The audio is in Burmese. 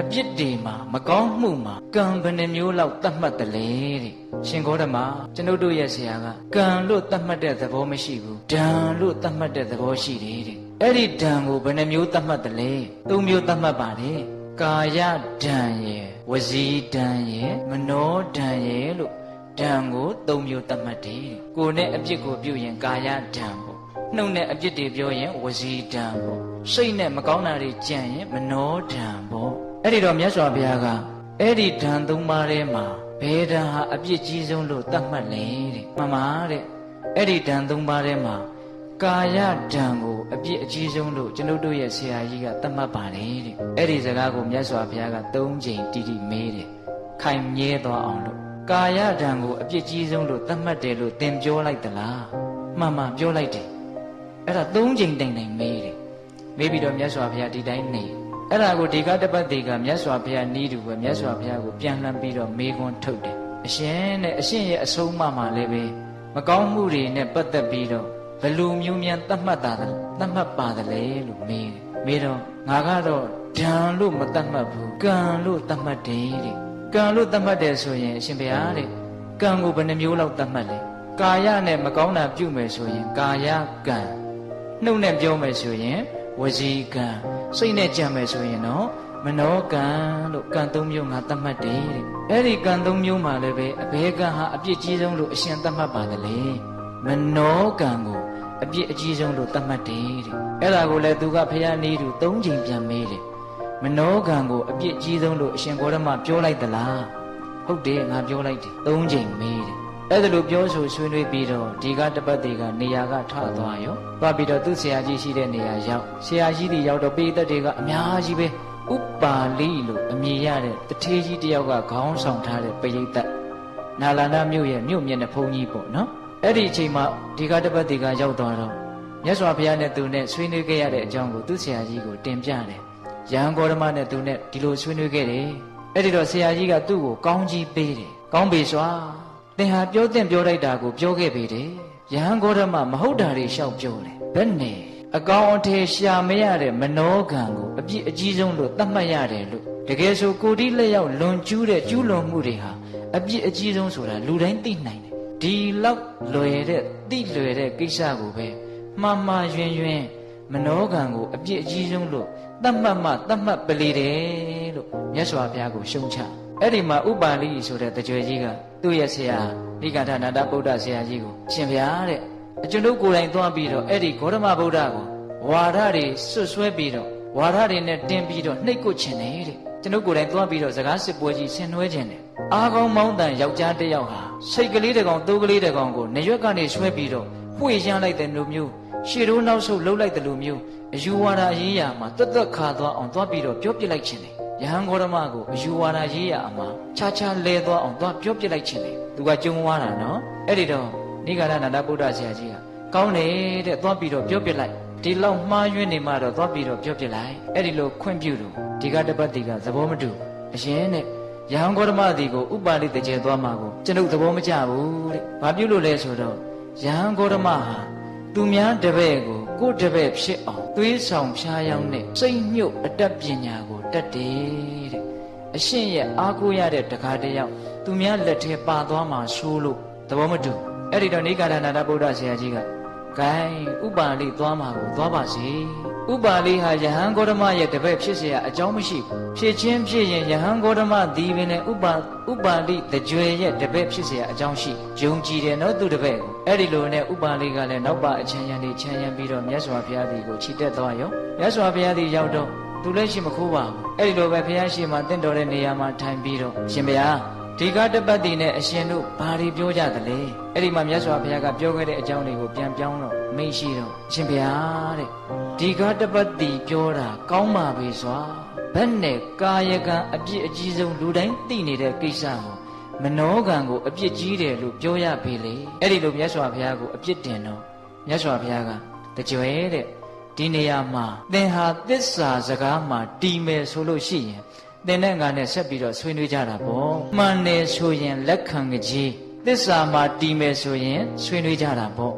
အပြစ်တွေမှာမကောင်းမှုမှာကံဘယ်နှမျိုးလောက်တတ်မှတ်တယ်လေတဲ့ရှင်ဂေါတမကျွန်ုပ်တို့ရဲ့ဆရာကကံလို့တတ်မှတ်တဲ့သဘောမရှိဘူးဒံလို့တတ်မှတ်တဲ့သဘောရှိတယ်တဲ့အဲ့ဒီဒံကိုဘယ်နှမျိုးတတ်မှတ်တယ်လဲသုံးမျိုးတတ်မှတ်ပါတယ်ကာယဒံရဲ့ဝစီဒံရဲ့မနောဒံရဲ့လို့ဒံကိုသုံးမျိုးတတ်မှတ်တယ်တဲ့ကိုယ်နဲ့အပြစ်ကိုပြုရင်ကာယဒံပေါ့နှုတ်နဲ့အပြစ်တွေပြောရင်ဝစီဒံပေါ့စိတ်နဲ့မကောင်းတာတွေကြံရင်မနောဒံပေါ့ အဲ့ဒီတော့မြတ်စွာဘုရားကအဲ့ဒီဒံသုံးပါးထဲမှာဘယ်ဒံဟာအပြစ်ကြီးဆုံးလို့သတ်မှတ်လဲတဲ့မှန်ပါတဲ့အဲ့ဒီဒံသုံးပါးထဲမှာကာယဒံကိုအပြစ်အကြီးဆုံးလို့ကျွန်ုပ်တို့ရဲ့ဆရာကြီးကသတ်မှတ်ပါတယ်တဲ့အဲ့ဒီစကားကိုမြတ်စွာဘုရားက၃ချိန်တိတိမေးတယ်ခိုင်မြဲသွားအောင်လို့ကာယဒံကိုအပြစ်ကြီးဆုံးလို့သတ်မှတ်တယ်လို့သင်ပြောလိုက်သလားမှန်မှန်ပြောလိုက်တယ်အဲ့ဒါ၃ချိန်တိုင်တိုင်မေးတယ်မေးပြီးတော့မြတ်စွာဘုရားဒီတိုင်းနေ အဲ့ဒါကိုဒီကတပတ်တေကမြတ်စွာဘုရားနီးတူပဲမြတ်စွာဘုရားကိုပြန်လှန်ပြီးတော့မေးခွန်းထုတ်တယ်အရှင်နဲ့အရှင်ရဲ့အဆုံးအမမှာလည်းပဲမကောင်းမှုတွေနဲ့ပတ်သက်ပြီးတော့ဘယ်လူမျိုးမြန်သတ်မှတ်တာလဲသတ်မှတ်ပါတယ်လေလို့မေးတယ်မေးတော့ငါကတော့ဒံလို့မသတ်မှတ်ဘူးကံလို့သတ်မှတ်တယ်တဲ့ကံလို့သတ်မှတ်တယ်ဆိုရင်အရှင်ဘုရားတဲ့ကံကိုဘယ်နှမျိုးလောက်သတ်မှတ်လဲကာယနဲ့မကောင်းတာပြုမယ်ဆိုရင် ကာယကံနှုတ်နဲ့ပြောမယ်ဆိုရင် ဝစီကံစိတ်နဲ့ကြံမယ်ဆိုရင်တော့မနောကံလို့ကံသုံးမျိုးငါသတ်မှတ်တယ်တဲ့အဲ့ဒီကံသုံးမျိုးမှာလည်းပဲအဘဲကံဟာအပြစ်ကြီးဆုံးလို့အရှင်သတ်မှတ်ပါတယ်လေမနောကံကိုအပြစ်အကြီးဆုံးလို့သတ်မှတ်တယ်တဲ့အဲ့ဒါကိုလည်းသူကဖះနေသူ၃ချိန်ပြန်မေးတယ်မနောကံကိုအပြစ်ကြီးဆုံးလို့အရှင်ဂေါရမပြောလိုက်သလားဟုတ်တယ်ငါပြောလိုက်တယ်၃ချိန်မေးတယ် အဲ့ဒါလိုပြောဆိုဆွေးနွေးပြီးတော့ဒီကတပတ်တေကနေရာကထသွားရောသွားပြီးတော့သူ့ဆရာကြီးရှိတဲ့နေရာရောက်ဆရာကြီးတွေရောက်တော့ပိဋကတ်တွေကအများကြီးပဲဥပါလိလို့အမည်ရတဲ့တထေးကြီးတယောက်ကခေါင်းဆောင်ထားတဲ့ပိဋကတ်နာလန္ဒမြို့ရဲ့မြို့မြင့်တဲ့ဘုန်းကြီးပေါ့နော်အဲ့ဒီအချိန်မှာဒီကတပတ်တေကရောက်သွားတော့မြတ်စွာဘုရားနဲ့သူနဲ့ဆွေးနွေးခဲ့ရတဲ့အကြောင်းကိုသူ့ဆရာကြီးကိုတင်ပြတယ်ရဟန်းဂေါရမနဲ့သူနဲ့ဒီလိုဆွေးနွေးခဲ့တယ်အဲ့ဒီတော့ဆရာကြီးကသူ့ကိုကောင်းကြီးပေးတယ်ကောင်းပြီစွာ သင်ဟာပြောတဲ့ပြောလိုက်တာကိုပြောခဲ့ပေတယ်ယဟန်ဂေါရမမဟုတ်တာတွေရှောက်ပြောတယ်ဘယ်နဲ့အကောင်အထည်ရှာမရတဲ့မနောကံကိုအပြစ်အကြီးဆုံးလို့သတ်မှတ်ရတယ်လို့တကယ်ဆိုကိုတိလက်ရောက်လွန်ကျူးတဲ့ကျူးလွန်မှုတွေဟာအပြစ်အကြီးဆုံးဆိုတာလူတိုင်းသိနိုင်တယ်ဒီလောက်လွယ်တဲ့သိလွယ်တဲ့ကိစ္စကိုပဲမှားမှားယွင်းယွင်းမနောကံကိုအပြစ်အကြီးဆုံးလို့သတ်မှတ်မှသတ်မှတ်ပလေတယ်လို့မြတ်စွာဘုရားကိုရှုံချ အဲ့ဒီမှာဥပါလိဆိုတဲ့တကြွယ်ကြီးကသူ့ရဲ့ဆရာနိဂန္ဓနာတဗုဒ္ဓဆရာကြီးကိုရှင်ဗျာတဲ့အကျွန်ုပ်ကိုယ်တိုင်သွားပြီးတော့အဲ့ဒီဂေါတမဗုဒ္ဓကိုဝါဒတွေဆွတ်ဆွဲပြီးတော့ဝါဒတွေနဲ့တင်ပြီးတော့နှိပ်ကွချင်တယ်တဲ့ကျွန်ုပ်ကိုယ်တိုင်သွားပြီးတော့စကားစစ်ပွဲကြီးဆင်နွှဲခြင်းတယ်အားကောင်းမောင်းတန်ယောက်ျားတစ်ယောက်ဟာစိတ်ကလေးတစ်ကောင်သိုးကလေးတစ်ကောင်ကိုနေရွက်ကနေဆွဲပြီးတော့ဖွေရမ်းလိုက်တဲ့လူမျိုးရှေ့တို့နောက်ဆုတ်လှုပ်လိုက်တဲ့လူမျိုးအယူဝါဒရေးရာမှာတွတ်တွတ်ခါသွားအောင်သွားပြီးတော့ပြောပြလိုက်ခြင်းတယ် ယဟန်ဂေါရမကိုအယူဝါဒရေးရအမှာခြားခြားလဲသွားအောင်သွားပြောပြလိုက်ခြင်းလေသူကကြုံသွားတာနော်အဲ့ဒီတော့နိဂါရနန္ဒဗုဒ္ဓဆရာကြီးကကောင်းတယ်တဲ့သွားပြီးတော့ပြောပြလိုက်ဒီလောက်မှားယွင်းနေမှတော့သွားပြီးတော့ပြောပြလိုက်အဲ့ဒီလိုခွင့်ပြုလို့ဒီကတပတ်တီကသဘောမတူအရှင်တဲ့ယဟန်ဂေါရမတီကိုဥပါလိတကျေသွားမှာကိုကျွန်ုပ်သဘောမကျဘူးတဲ့ဘာပြုလို့လဲဆိုတော့ယဟန်ဂေါရမဟာသူများတပည့်ကိုကိုယ်တပည့်ဖြစ်အောင်သွေးဆောင်ဖြားယောင်းတဲ့စိတ်ညှို့အတတ်ပညာကို တတ်တယ်တဲ့အရှင်ရဲ့အားကိုးရတဲ့တခါတယောက်သူများလက်ထဲပါသွားမှာဆိုးလို့သဘောမတူအဲ့ဒီတော့နေကာရဏဗုဒ္ဓဆရာကြီးကဂိုင်းဥပါလိသွားမှာကိုသွားပါစေဥပါလိဟာယဟန်ဂေါတမရဲ့တပည့်ဖြစ်เสียအကြောင်းမရှိဘူးဖြစ်ချင်းဖြစ်ရင်ယဟန်ဂေါတမဒီပင်နဲ့ဥပါဥပါလိတကြွယ်ရဲ့တပည့်ဖြစ်เสียအကြောင်းရှိယုံကြည်တယ်နော်သူတပည့်ကိုအဲ့ဒီလိုနဲ့ဥပါလိကလည်းနောက်ပါအချမ်းရံလေးချမ်းရံပြီးတော့မြတ်စွာဘုရားဒီကိုခြိတက်သွားရောမြတ်စွာဘုရားဒီရောက်တော့ သူလည်းရှိမခိုးပါဘူးအဲ့ဒီလိုပဲဘုရားရှိမှတင့်တော်တဲ့နေရာမှာထိုင်ပြီးတော့ရှင်ဘုရားဒီကတပတ်တည်နဲ့အရှင်တို့ဘာတွေပြောကြသလဲအဲ့ဒီမှာမြတ်စွာဘုရားကပြောခဲ့တဲ့အကြောင်းတွေကိုပြန်ပြောင်းတော့မိန့်ရှိတော့အရှင်ဘုရားတဲ့ဒီကတပတ်တည်ပြောတာကောင်းပါပြီစွာဘယ်နဲ့ကာယကံအပြစ်အကြီးဆုံးလူတိုင်းသိနေတဲ့ကိစ္စကိုမနောကံကိုအပြစ်ကြီးတယ်လို့ပြောရပေလေအဲ့ဒီလိုမြတ်စွာဘုရားကိုအပြစ်တင်တော့မြတ်စွာဘုရားကတကြွယ်တဲ့ ဒီနေရာမှာသင်ဟာသစ္စာစကားမှာတီမယ်ဆိုလို့ရှိရင်သင်နဲ့ငါနဲ့ဆက်ပြီးတော့ဆွေးနွေးကြတာပေါ့မှန်တယ်ဆိုရင်လက်ခံကြည်သစ္စာမှာတီမယ်ဆိုရင်ဆွေးနွေးကြတာပေါ့